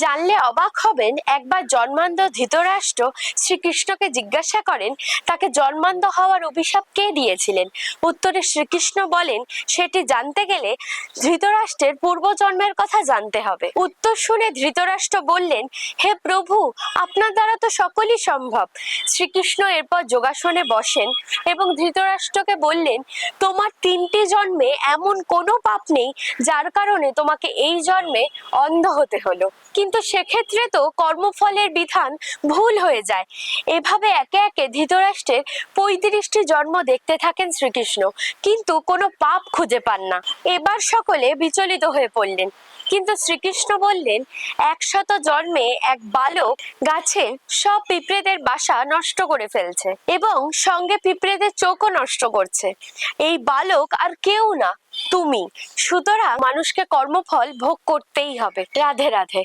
জানলে অবাক হবেন, একবার জন্মান্ধ ধৃতরাষ্ট্র শ্রীকৃষ্ণকে জিজ্ঞাসা করেন, তাকে জন্মান্ধ হওয়ার অভিশাপ কে দিয়েছিলেন? উত্তরে শ্রীকৃষ্ণ বলেন, সেটি জানতে গেলে ধৃতরাষ্ট্রের পূর্বজন্মের কথা জানতে হবে। উত্তর শুনে ধৃতরাষ্ট্র বললেন, হে প্রভু, আপনার দ্বারা তো সকলই সম্ভব। শ্রীকৃষ্ণ এরপর যোগাসনে বসেন এবং ধৃতরাষ্ট্রকে বললেন, তোমার তিনটি জন্মে এমন কোনো পাপ নেই, যার কারণে তোমাকে এই জন্মে অন্ধ হতে হলো। কিন্তু সেক্ষেত্রে তো কর্মফলের বিধান ভুল হয়ে যায়। এভাবে একে একে ধৃতরাষ্ট্রের পঁয়ত্রিশটি জন্ম দেখতে থাকেন শ্রীকৃষ্ণ, কিন্তু কোনো পাপ খুঁজে পান না। এবার সকলে বিচলিত হয়ে পড়লেন। কিন্তু শ্রীকৃষ্ণ বললেন, একশত জন্মে এক বালক গাছে সব পিঁপড়েদের বাসা নষ্ট করে ফেলছে এবং সঙ্গে পিঁপড়েদের চোখও নষ্ট করছে। এই বালক আর কেউ না, তুমি। সুতরাং মানুষকে কর্মফল ভোগ করতেই হবে। রাধে রাধে।